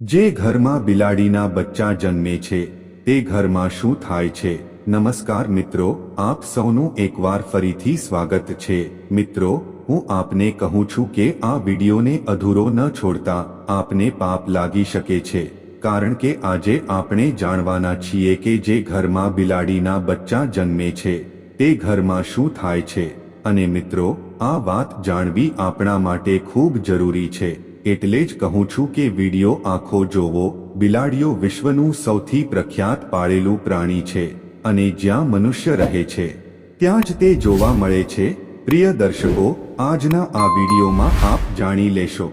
જે ઘરમાં બિલાડીના બચ્ચા જન્મે છે, તે ઘરમાં શું થાય છે? નમસ્કાર મિત્રો, આપ સૌનું એકવાર ફરીથી સ્વાગત છે. મિત્રો, હું આપને કહું છું કે આ વિડીયોને અધૂરો ન છોડતા આપને પાપ લાગી શકે છે. કારણ કે આજે આપણે જાણવાના છીએ કે જે ઘરમાં બિલાડીના બચ્ચા જન્મે છે, તે ઘરમાં શું થાય છે. અને મિત્રો, આ વાત જાણવી આપણા માટે ખૂબ જરૂરી છે. એટલે જ કહું છું કે વિડિયો આખો જોવો, બિલાડીઓ વિશ્વનું સૌથી પ્રખ્યાત પાળેલું પ્રાણી છે અને જ્યાં મનુષ્ય રહે છે, ત્યાં જ તે જોવા મળે છે. પ્રિય દર્શકો, આજના આ વિડીયોમાં આપ જાણી લેશો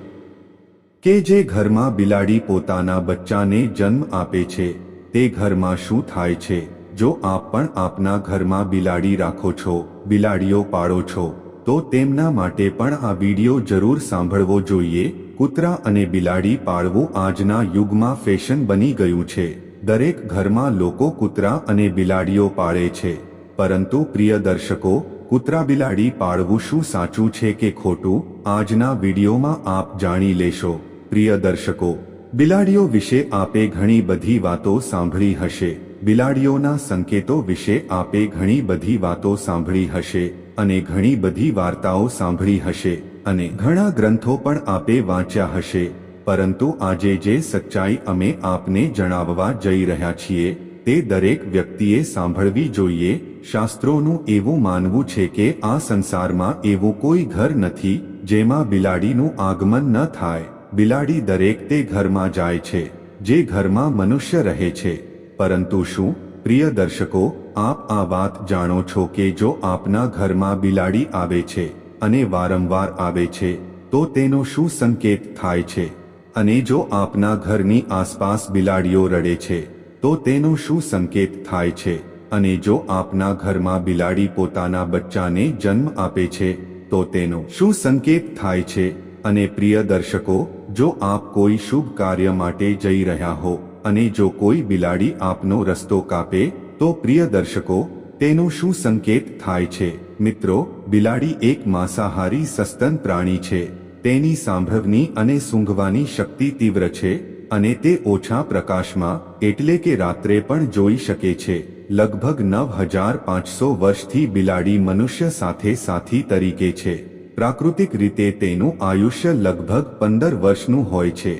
કે જે ઘરમાં બિલાડી પોતાના બચ્ચાને જન્મ આપે છે, તે ઘરમાં શું થાય છે? જો આપ પણ આપના ઘરમાં બિલાડી રાખો છો, બિલાડીઓ પાળો છો, તો તેમના માટે પણ આ વીડિયો જરૂર સાંભળવો જોઈએ. કૂતરા અને બિલાડી પાળવું આજના યુગમાં ફેશન બની ગયું છે. દરેક ઘરમાં લોકો કૂતરા અને બિલાડીઓ પાળે છે. પરંતુ પ્રિય દર્શકો, કૂતરા બિલાડી પાળવું શું સાચું છે કે ખોટું? આજના વિડીયોમાં આપ જાણી લેશો. પ્રિય દર્શકો, બિલાડીઓ વિશે આપે ઘણી બધી વાતો સાંભળી હશે. બિલાડીઓના સંકેતો વિશે આપે ઘણી બધી વાતો સાંભળી હશે અને ઘણી બધી વાર્તાઓ સાંભળી હશે. અને ઘણા ગ્રંથો પણ આપે વાંચ્યા હશે, પરંતુ આજે જે સચ્ચાઈ અમે આપને જણાવવા જઈ રહ્યા છીએ, તે દરેક વ્યક્તિએ સાંભળવી જોઈએ, શાસ્ત્રોનું એવું માનવું છે કે આ સંસારમાં એવું કોઈ ઘર નથી, જેમાં બિલાડીનું આગમન ન થાય. બિલાડી દરેક તે ઘરમાં જાય છે, જે ઘરમાં મનુષ્ય રહે છે. પરંતુ શું, પ્રિય દર્શકો, આપ આ વાત જાણો છો કે જો આપના ઘરમાં બિલાડી આવે છે અને વારંવાર આવે છે, તો તેનો શું સંકેત થાય છે? અને જો આપના ઘરની આસપાસ બિલાડીઓ રડે છે, તો તેનો શું સંકેત થાય છે? અને જો આપના ઘરમાં બિલાડી પોતાના બચ્ચાને જન્મ આપે છે, તો તેનો શું સંકેત થાય છે? અને પ્રિય દર્શકો, જો આપ કોઈ શુભ કાર્ય માટે જઈ રહ્યા હો, અને જો કોઈ બિલાડી આપનો રસ્તો કાપે, તો પ્રિય દર્શકો, તેનો શું સંકેત થાય છે? મિત્રો, બિલાડી એક માંસાહારી સસ્તન પ્રાણી છે. તેની સાંભળવાની અને સૂંઘવાની શક્તિ તીવ્ર છે અને તે ઓછા પ્રકાશમાં, એટલે કે રાત્રે પણ જોઈ શકે છે. લગભગ નવ હજાર પાંચસો વર્ષથી બિલાડી મનુષ્ય સાથે સાથી તરીકે છે. પ્રાકૃતિક રીતે તેનું આયુષ્ય લગભગ પંદર વર્ષનું હોય છે.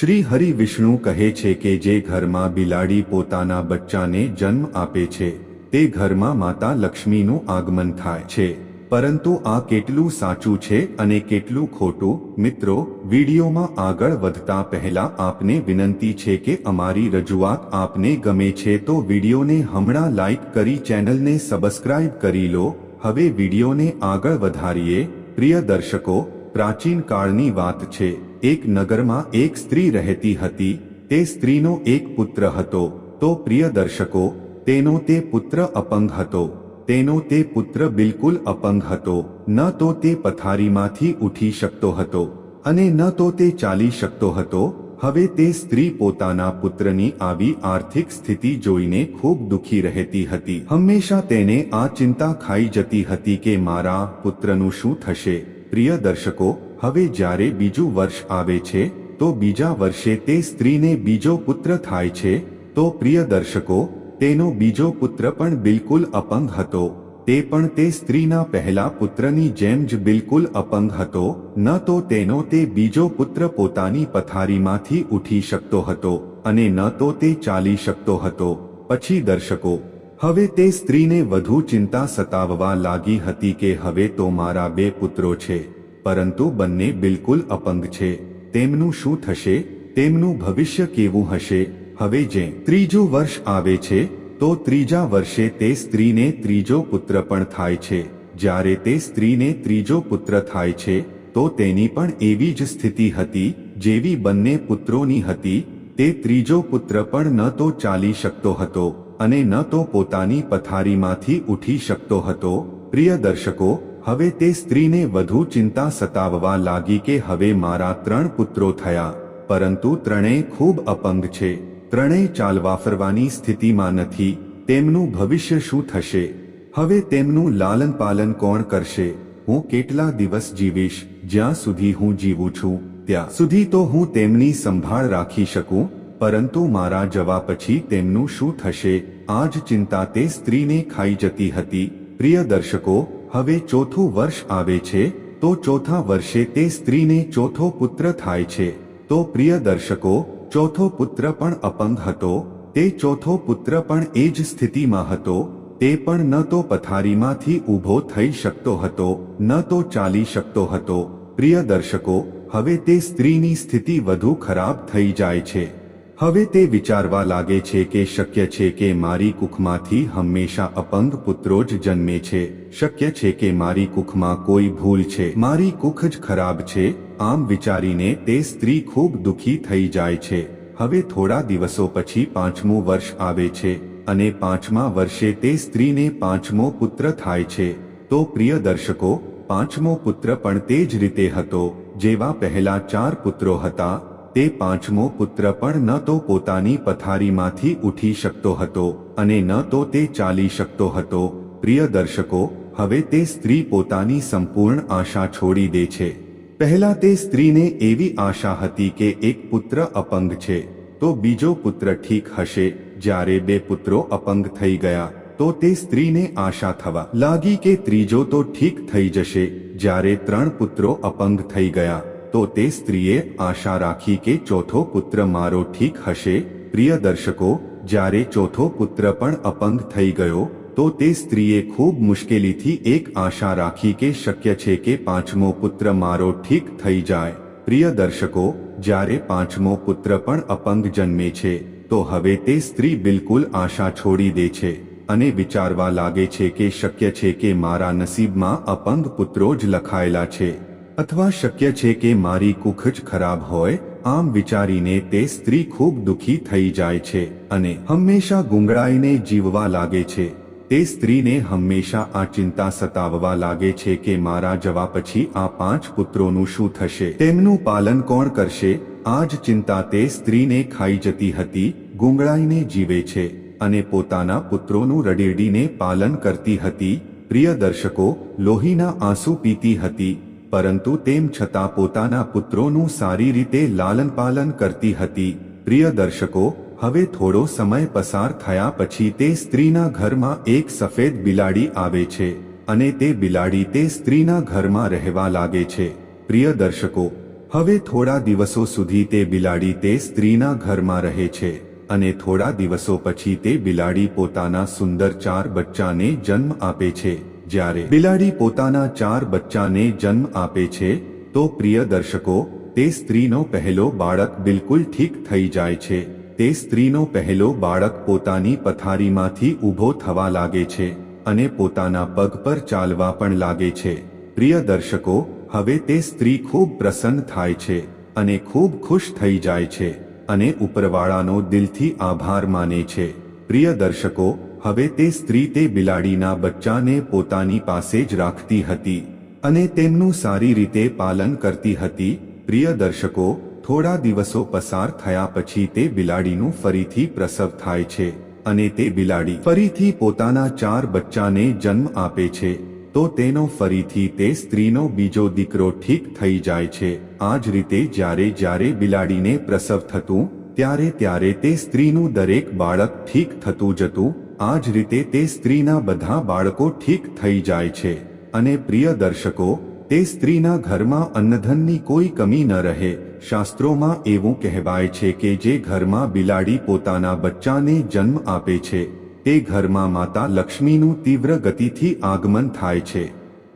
શ્રી હરિ વિષ્ણુ કહે છે કે જે ઘરમાં બિલાડી પોતાના બચ્ચાને જન્મ આપે છે. તે ઘરમાં માતા લક્ષ્મીનું આગમન થાય છે. પરંતુ આ કેટલું સાચું છે અને કેટલું ખોટું? મિત્રો, વિડીયોમાં આગળ વધતા પહેલા આપને વિનંતી છે કે અમારી રજૂઆત આપને ગમે છે તો વિડીયોને હમણાં લાઈક કરી ચેનલને સબસ્ક્રાઇબ કરી લો. હવે વિડીયોને આગળ વધારીએ. પ્રિય દર્શકો, પ્રાચીન કાળની વાત છે. એક નગરમાં એક સ્ત્રી રહેતી હતી. તે સ્ત્રીનો એક પુત્ર હતો. તો પ્રિય દર્શકો તેનો તે પુત્ર અપંગ હતો. તેનો તે પુત્ર બિલકુલ અપંગ હતો. ન તો તે પથારીમાંથી ઉઠી શકતો હતો અને ન તો તે ચાલી શકતો હતો. હવે તે સ્ત્રી પોતાના પુત્રની આવી આર્થિક સ્થિતિ જોઈને ખૂબ દુખી રહેતી હતી. હંમેશા તેને આ ચિંતા ખાઈ જતી હતી કે મારા પુત્રનું શું થશે? પ્રિય દર્શકો, હવે જ્યારે બીજું વર્ષ આવે છે, તો બીજા વર્ષે તે સ્ત્રીને બીજો પુત્ર થાય છે. તો પ્રિય દર્શકો તેનો બીજો પુત્ર પણ બિલકુલ અપંગ હતો. તે પણ તે સ્ત્રીના પહેલા પુત્રની જેમ જ બિલકુલ અપંગ હતો, ન તો તેનો તે બીજો પુત્ર પોતાની પથારીમાંથી ઉઠી શકતો હતો અને ન તો તે ચાલી શકતો હતો. પછી દર્શકો, હવે તે સ્ત્રીને વધુ ચિંતા સતાવવા લાગી હતી કે હવે તો મારા બે પુત્રો છે, પરંતુ બંને બિલકુલ અપંગ છે. તેમનું શું થશે? તેમનું ભવિષ્ય કેવું હશે? હવે જે ત્રીજું વર્ષ આવે છે, તો ત્રીજા વર્ષે તે સ્ત્રીને ત્રીજો પુત્ર પણ થાય છે. જ્યારે તે સ્ત્રીને ત્રીજો પુત્ર થાય છે, તો તેની પણ એવી જ સ્થિતિ હતી, જેવી બંને પુત્રોની હતી, તે ત્રીજો પુત્ર પણ ન તો ચાલી શકતો હતો, અને ન તો પોતાની પથારીમાંથી ઉઠી શકતો હતો. પ્રિય દર્શકો, હવે તે સ્ત્રીને વધુ ચિંતા સતાવવા લાગી કે હવે મારા ત્રણ પુત્રો થયા, પરંતુ ત્રણેય ખૂબ અપંગ છે. ત્રણેય ચાલવા ફરવાની સ્થિતિમાં નથી, તેમનું ભવિષ્ય શું થશે? હવે તેમનું લાલન પાલન કોણ કરશે? હું કેટલા દિવસ જીવીશ? જ્યાં સુધી હું જીવું છું, ત્યાં સુધી તો હું તેમની સંભાળ રાખી શકું, પરંતુ મારા જવા પછી તેમનું શું થશે? આ જ ચિંતા તે સ્ત્રીને ખાઈ જતી હતી. પ્રિય દર્શકો, હવે ચોથું વર્ષ આવે છે, તો ચોથા વર્ષે તે સ્ત્રીને ચોથો પુત્ર થાય છે. તો પ્રિય દર્શકો ચોથો પુત્ર પણ અપંગ હતો, તે ચોથો પુત્ર પણ એ જ સ્થિતિમાં હતો, તે પણ ન તો પથારીમાંથી ઊભો થઈ શકતો હતો, ન તો ચાલી શકતો હતો. પ્રિય દર્શકો, હવે તે સ્ત્રીની સ્થિતિ વધુ ખરાબ થઈ જાય છે. હવે તે વિચારવા લાગે છે કે શક્ય છે કે મારી કુખમાંથી હંમેશા અપંગ પુત્રો જ જન્મે છે. શક્ય છે કે મારી કુખમાં કોઈ ભૂલ છે. મારી કુખ જ ખરાબ છે. આમ વિચારીને તે સ્ત્રી ખૂબ દુઃખી થઈ જાય છે. હવે થોડા દિવસો પછી પાંચમું વર્ષ આવે છે અને પાંચમા વર્ષે તે સ્ત્રીને પાંચમો પુત્ર થાય છે. તો પ્રિય દર્શકો, પાંચમો પુત્ર પણ તે જ રીતે હતો, જેવા પહેલા ચાર પુત્રો હતા તે પાંચમો પુત્ર પણ ન તો પોતાની પથારીમાંથી ઉઠી શકતો હતો અને ન તો તે ચાલી શકતો હતો. પ્રિય દર્શકો, હવે તે સ્ત્રી પોતાની સંપૂર્ણ આશા છોડી દે છે. પહેલા તે સ્ત્રીને એવી આશા હતી કે એક પુત્ર અપંગ છે. તો બીજો પુત્ર ઠીક હશે. જ્યારે બે પુત્રો અપંગ થઈ ગયા, તો તે સ્ત્રીને આશા થવા લાગી કે ત્રીજો તો ઠીક થઈ જશે. જ્યારે ત્રણ પુત્રો અપંગ થઈ ગયા તો તે સ્ત્રીએ આશા રાખી કે ચોથો પુત્ર મારો ઠીક હશે. પ્રિય દર્શકો, જ્યારે ચોથો પુત્ર પણ અપંગ થઈ ગયો, તો તે સ્ત્રીએ ખૂબ મુશ્કેલીથી એક આશા રાખી કે શક્ય છે કે પાંચમો પુત્ર મારો ઠીક થઈ જાય. પ્રિય દર્શકો, જ્યારે પાંચમો પુત્ર પણ અપંગ જન્મે છે, તો હવે તે સ્ત્રી બિલકુલ આશા છોડી દે છે અને વિચારવા લાગે છે કે શક્ય છે કે મારા નસીબમાં અપંગ પુત્રો જ લખાયેલા છે. અથવા શક્ય છે કે મારી કુખ જ ખરાબ હોય, આમ વિચારીને તે સ્ત્રી ખૂબ દુખી થઈ જાય છે અને હંમેશા ગુંગળાઈને જીવવા લાગે છે. તે સ્ત્રીને હંમેશા આ ચિંતા સતાવવા લાગે છે કે મારા જવા પછી આ પાંચ પુત્રોનું શું થશે? તેમનું પાલન કોણ કરશે? આ જ ચિંતા તે સ્ત્રીને ખાઈ જતી હતી, ગુંગળાઈને જીવે છે અને પોતાના પુત્રોનું રડેડીને પાલન કરતી હતી. પ્રિય દર્શકો, લોહીના આંસુ પીતી હતી. પરંતુ તેમ છતાં પોતાના પુત્રોનું સારી રીતે લાલન પાલન કરતી હતી. પ્રિય દર્શકો, હવે થોડો સમય પસાર થયા પછી તે સ્ત્રીના ઘરમાં એક સફેદ બિલાડી આવે છે અને તે બિલાડી તે સ્ત્રીના ઘરમાં રહેવા લાગે છે. પ્રિય દર્શકો, હવે થોડા દિવસો સુધી તે બિલાડી તે સ્ત્રીના ઘરમાં રહે છે અને થોડા દિવસો પછી તે બિલાડી પોતાના સુંદર ચાર બચ્ચાને જન્મ આપે છે. જ્યારે બિલાડી પોતાના ચાર બચ્ચાને જન્મ આપે છે, તો પ્રિય દર્શકો, તે સ્ત્રીનો પહેલો બાળક બિલકુલ ઠીક થઈ જાય છે. તે સ્ત્રીનો પહેલો બાળક પોતાની પથારીમાંથી ઊભો થવા લાગે છે અને પોતાના પગ પર ચાલવા પણ લાગે છે. પ્રિય દર્શકો, હવે તે સ્ત્રી ખૂબ પ્રસન્ન થાય છે અને ખૂબ ખુશ થઈ જાય છે અને ઉપરવાળાનો દિલથી આભાર માને છે. પ્રિય દર્શકો હવે તે સ્ત્રી તે બિલાડીના બચ્ચાને પોતાની પાસે જ રાખતી હતી અને તેમનું સારી રીતે પાલન કરતી હતી. પ્રિય દર્શકો, થોડા દિવસો પસાર થયા પછી તે બિલાડીનું ફરીથી પ્રસવ થાય છે અને તે બિલાડી ફરીથી પોતાના ચાર બચ્ચાને જન્મ આપે છે. તો તેનો ફરીથી તે સ્ત્રીનો બીજો દીકરો ઠીક થઈ જાય છે. આ જ રીતે જ્યારે જ્યારે બિલાડીને પ્રસવ થતું, ત્યારે ત્યારે તે સ્ત્રીનું દરેક બાળક ઠીક થતું જતું આ જ રીતે તે સ્ત્રીના બધા બાળકો ઠીક થઈ જાય છે. અને પ્રિય દર્શકો, તે સ્ત્રીના ઘરમાં અન્નધનની કોઈ કમી ન રહે. શાસ્ત્રોમાં એવું કહેવાય છે કે જે ઘરમાં બિલાડી પોતાના બચ્ચાને જન્મ આપે છે, તે ઘરમાં માતા લક્ષ્મીનું તીવ્ર ગતિથી આગમન થાય છે.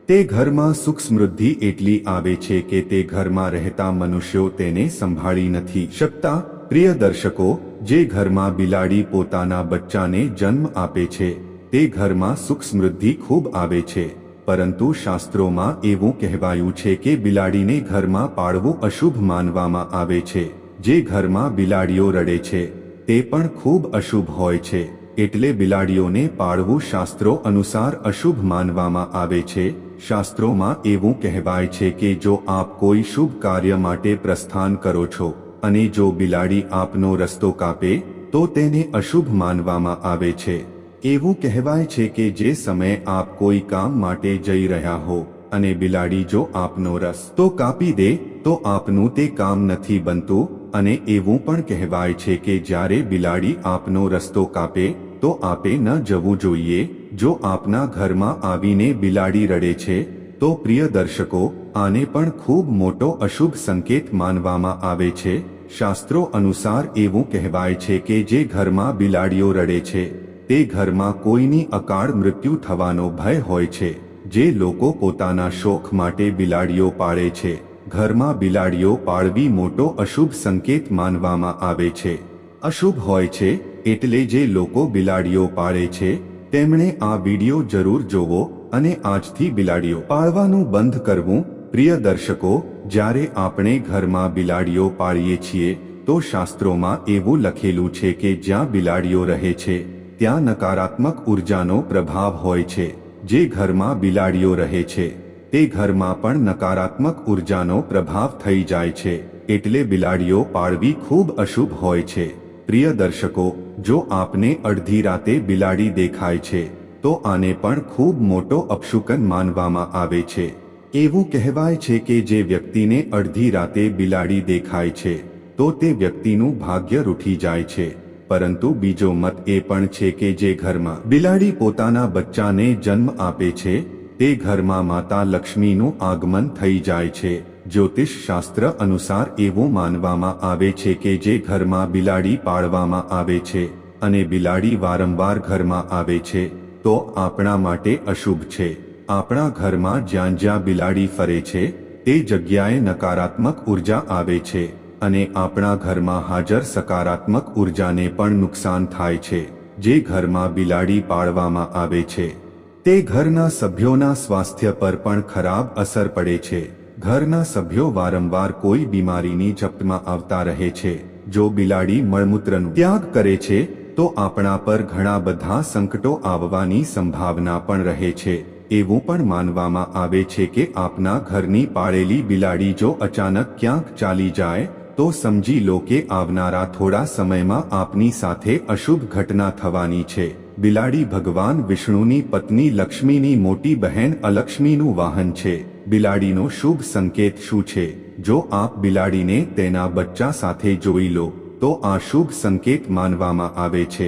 તે ઘરમાં સુખ સમૃદ્ધિ એટલી આવે છે કે તે ઘરમાં રહેતા મનુષ્યો તેને સંભાળી નથી શકતા. પ્રિય દર્શકો જે ઘરમાં બિલાડી પોતાના બચ્ચાને જન્મ આપે છે, તે ઘરમાં સુખ સમૃદ્ધિ ખૂબ આવે છે. પરંતુ શાસ્ત્રોમાં એવું કહેવાયું છે કે બિલાડીને ઘરમાં પાળવું અશુભ માનવામાં આવે છે. જે ઘરમાં બિલાડીઓ રડે છે, તે પણ ખૂબ અશુભ હોય છે. એટલે બિલાડીઓને પાળવું શાસ્ત્રો અનુસાર અશુભ માનવામાં આવે છે. શાસ્ત્રોમાં એવું કહેવાય છે કે જો આપ કોઈ શુભ કાર્ય માટે પ્રસ્થાન કરો છો અને જો બિલાડી આપનો રસ્તો કાપે, તો તેને અશુભ માનવામાં આવે છે. એવું કહેવાય છે કે જે સમયે આપ કોઈ કામ માટે જઈ રહ્યા હો, અને બિલાડી જો આપનો રસ તો કાપી દે, તો આપનું તે કામ નથી બનતું, અને એવું પણ કહેવાય છે કે જ્યારે બિલાડી આપનો રસ્તો કાપે, તો આપે ન જવું જોઈએ, જો આપના ઘરમાં આવીને બિલાડી રડે છે તો પ્રિય દર્શકો, આને પણ ખૂબ મોટો અશુભ સંકેત માનવામાં આવે છે. શાસ્ત્રો અનુસાર એવું કહેવાય છે કે જે ઘરમાં બિલાડીઓ રડે છે, તે ઘરમાં કોઈની અકાળ મૃત્યુ થવાનો ભય હોય છે. જે લોકો પોતાના શોખ માટે બિલાડીઓ પાળે છે, ઘરમાં બિલાડીઓ પાળવી મોટો અશુભ સંકેત માનવામાં આવે છે. અશુભ હોય છે, એટલે જે લોકો બિલાડીઓ પાળે છે, તેમણે આ વિડિયો જરૂર જોવો અને આજથી બિલાડીઓ પાળવાનું બંધ કરવું, પ્રિય દર્શકો, જ્યારે આપણે ઘરમાં બિલાડીઓ પાળીએ છીએ, તો શાસ્ત્રોમાં એવું લખેલું છે કે જ્યાં બિલાડીઓ રહે છે, ત્યાં નકારાત્મક ઉર્જાનો પ્રભાવ હોય છે. જે ઘરમાં બિલાડીઓ રહે છે, તે ઘરમાં પણ નકારાત્મક ઉર્જાનો પ્રભાવ થઈ જાય છે, એટલે બિલાડીઓ પાળવી ખૂબ અશુભ હોય છે. પ્રિય દર્શકો, જો આપને અડધી રાતે બિલાડી દેખાય છે તો આને પણ ખૂબ મોટો અપશુકન માનવામાં આવે છે. એવું કહેવાય છે કે જે વ્યક્તિને અડધી રાતે બિલાડી દેખાય છે, તો તે વ્યક્તિનું ભાગ્ય રૂઠી જાય છે. પરંતુ બીજો મત એ પણ છે કે જે ઘરમાં બિલાડી પોતાના બચ્ચાને જન્મ આપે છે, તે ઘરમાં માતા લક્ષ્મીનું આગમન થઈ જાય છે. જ્યોતિષ શાસ્ત્ર અનુસાર એવું માનવામાં આવે છે કે જે ઘરમાં બિલાડી પાળવામાં આવે છે અને બિલાડી વારંવાર ઘરમાં આવે છે. તો આપણા માટે અશુભ છે. આપણા ઘરમાં જ્યાં જ્યાં બિલાડી ફરે છે, તે જગ્યાએ નકારાત્મક ઊર્જા આવે છે અને આપણા ઘરમાં હાજર સકારાત્મક ઉર્જાને પણ નુકસાન થાય છે. જે ઘરમાં બિલાડી પાળવામાં આવે છે, તે ઘરના સભ્યોના સ્વાસ્થ્ય પર પણ ખરાબ અસર પડે છે. ઘરના સભ્યો વારંવાર કોઈ બીમારીની ઝપટમાં આવતા રહે છે. જો બિલાડી મળમૂત્રનો ત્યાગ કરે છે તો આપણા પર ઘણા બધા સંકટો આવવાની સંભાવના પણ રહે છે. એવું પણ માનવામાં આવે છે કે આપના ઘરની પાળેલી બિલાડી જો અચાનક ક્યાંક ચાલી જાય, તો સમજી લો કે આવનારા થોડા સમયમાં આપની સાથે અશુભ ઘટના થવાની છે. બિલાડી ભગવાન વિષ્ણુની પત્ની લક્ષ્મીની મોટી બહેન અલક્ષ્મીનું વાહન છે. બિલાડીનો શુભ સંકેત શું છે? જો આપ બિલાડીને તેના બચ્ચા સાથે જોઈ લો. તો આ શુભ સંકેત માનવામાં આવે છે.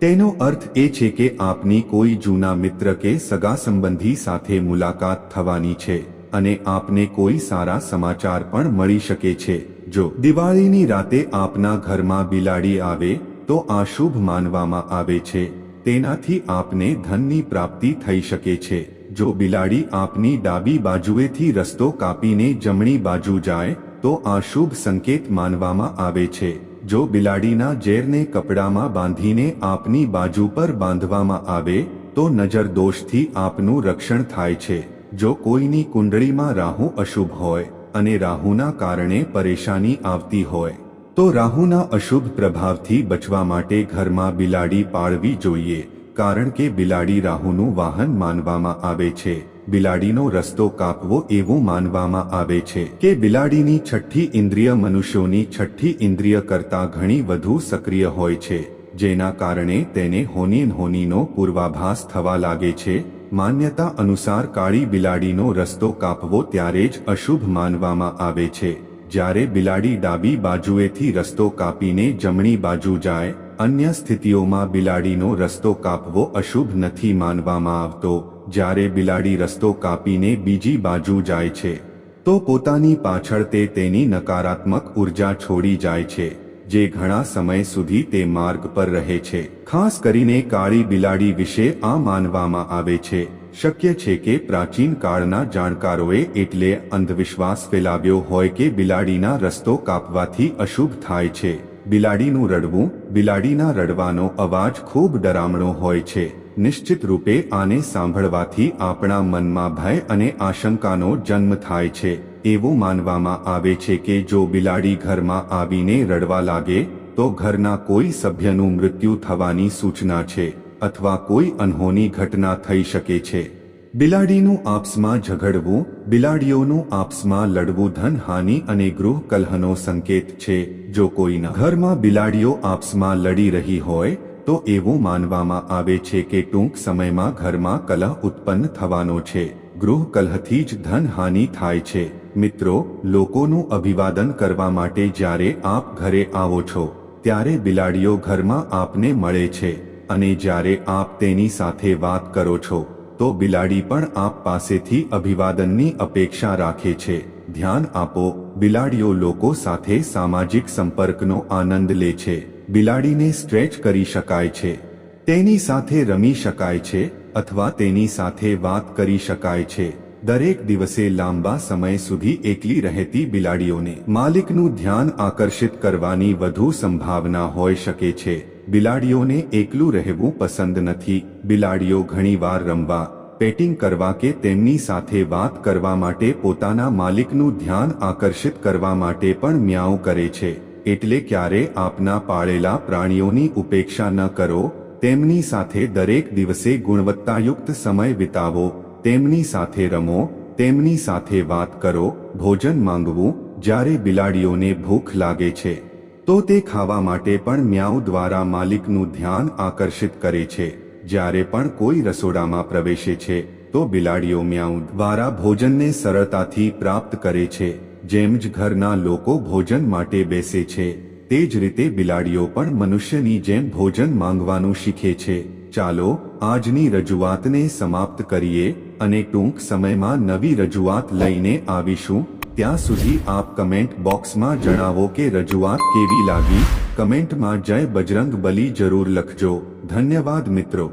તેનો અર્થ એ છે કે આપની કોઈ જૂના મિત્ર કે સગા સંબંધી સાથે મુલાકાત થવાની છે અને આપને કોઈ સારા સમાચાર પણ મળી શકે છે. જો દિવાળીની રાતે આપના ઘરમાં બિલાડી આવે, તો આ શુભ માનવામાં આવે છે. તેનાથી આપને ધનની પ્રાપ્તિ થઈ શકે છે. જો બિલાડી આપની ડાબી બાજુએથી રસ્તો કાપીને જમણી બાજુ જાય, તો આ શુભ સંકેત માનવામાં આવે છે. જો બિલાડીના ઝેરને કપડામાં બાંધીને આપની બાજુ પર બાંધવામાં આવે, તો નજર દોષથી આપનું રક્ષણ થાય છે. જો કોઈની કુંડળીમાં રાહુ અશુભ હોય અને રાહુના કારણે પરેશાની આવતી હોય, તો રાહુના અશુભ પ્રભાવથી બચવા માટે ઘરમાં બિલાડી પાળવી જોઈએ, કારણ કે બિલાડી રાહુનું વાહન માનવામાં આવે છે. બિલાડીનો રસ્તો કાપવો એવું માનવામાં આવે છે કે બિલાડીની છઠ્ઠી ઇન્દ્રિય મનુષ્યોની છઠ્ઠી ઇન્દ્રિય કરતાં ઘણી વધુ સક્રિય હોય છે, જેના કારણે તેને હોનીન હોનીનો પૂર્વાભાસ થવા લાગે છે. માન્યતા અનુસાર કાળી બિલાડીનો રસ્તો કાપવો ત્યારે જ અશુભ માનવામાં આવે છે. જ્યારે બિલાડી ડાબી બાજુએથી રસ્તો કાપીને જમણી બાજુ જાય અન્ય સ્થિતિઓમાં બિલાડીનો રસ્તો કાપવો અશુભ નથી માનવામાં આવતો. જ્યારે બિલાડી રસ્તો કાપીને બીજી બાજુ જાય છે, તો પોતાની પાછળ તે તેની નકારાત્મક ઊર્જા છોડી જાય છે, જે ઘણા સમય સુધી તે માર્ગ પર રહે છે. ખાસ કરીને કાળી બિલાડી વિશે આ માનવામાં આવે છે. શક્ય છે કે પ્રાચીન કાળના જાણકારોએ એટલે અંધવિશ્વાસ ફેલાવ્યો હોય કે બિલાડીના રસ્તો કાપવાથી અશુભ થાય છે. બિલાડીનું રડવું, બિલાડીના રડવાનો અવાજ ખૂબ ડરામણો હોય છે. નિશ્ચિત રૂપે આને સાંભળવાથી આપણા મનમાં ભય અને આશંકાનો જન્મ થાય છે. એવું માનવામાં આવે છે કે જો બિલાડી ઘરમાં આવીને રડવા લાગે, તો ઘરના કોઈ સભ્યનું મૃત્યુ થવાની સૂચના છે, અથવા કોઈ અનહોની ઘટના થઈ શકે છે. બિલાડીનું આપસમાં ઝઘડવું, બિલાડીઓનું આપસમાં લડવું ધન, હાનિ અને ગૃહ કલહનો સંકેત છે. જો કોઈના ઘરમાં બિલાડીઓ આપસમાં લડી રહી હોય, તો એવું માનવામાં આવે છે કે ટૂંક સમયમાં ઘરમાં કલહ ઉત્પન્ન થવાનો છે. ગૃહ કલહથી જ ધનહાનિ થાય છે. મિત્રો, લોકોનું અભિવાદન કરવા માટે જ્યારે આપ ઘરે આવો છો, ત્યારે બિલાડીઓ ઘરમાં આપને મળે છે. અને જ્યારે આપ તેની સાથે વાત કરો છો તો બિલાડી પણ આપ પાસેથી અભિવાદનની અપેક્ષા રાખે છે. ધ્યાન આપો, બિલાડીઓ લોકો સાથે સામાજિક સંપર્કનો આનંદ લે છે. બિલાડીને સ્ટ્રેચ કરી શકાય છે. તેની સાથે રમી શકાય છે અથવા તેની સાથે વાત કરી શકાય છે. દરેક દિવસે લાંબા સમય સુધી એકલી રહેતી બિલાડીઓને માલિકનું ધ્યાન આકર્ષિત કરવાની વધુ સંભાવના હોઈ શકે છે. બિલાડીઓને એકલું રહેવું પસંદ નથી. બિલાડીઓ ઘણીવાર રમવા, પેટિંગ કરવા કે તેમની સાથે વાત કરવા માટે પોતાના માલિકનું ધ્યાન આકર્ષિત કરવા માટે પણ મ્યાઉ કરે છે. એટલે ક્યારે આપના પાળેલા પ્રાણીઓની ઉપેક્ષા ન કરો, તેમની સાથે દરેક દિવસે ગુણવત્તાયુક્ત સમય વિતાવો, તેમની સાથે રમો, તેમની સાથે વાત કરો, ભોજન માંગવું, જ્યારે બિલાડીઓને ભૂખ લાગે છે. તો તે ખાવા માટે પણ મ્યાઉ દ્વારા માલિકનું ધ્યાન આકર્ષિત કરે છે. જ્યારે પણ કોઈ રસોડામાં પ્રવેશે છે, તો બિલાડીઓ મ્યાઉ દ્વારા ભોજનને સરળતાથી પ્રાપ્ત કરે છે. જેમ જ ઘરના લોકો ભોજન માટે બેસે છે, તે જ રીતે બિલાડીઓ પણ મનુષ્યની જેમ ભોજન માંગવાનું શીખે છે. ચાલો, આજની રજૂઆતને સમાપ્ત કરીએ અને ટૂંક સમયમાં નવી રજૂઆત લઈને આવીશું. ત્યાં સુધી આપ કમેન્ટ બોક્સમાં જણાવો કે રજૂઆત કેવી લાગી? કમેન્ટમાં જય બજરંગ બલી જરૂર લખજો. ધન્યવાદ મિત્રો.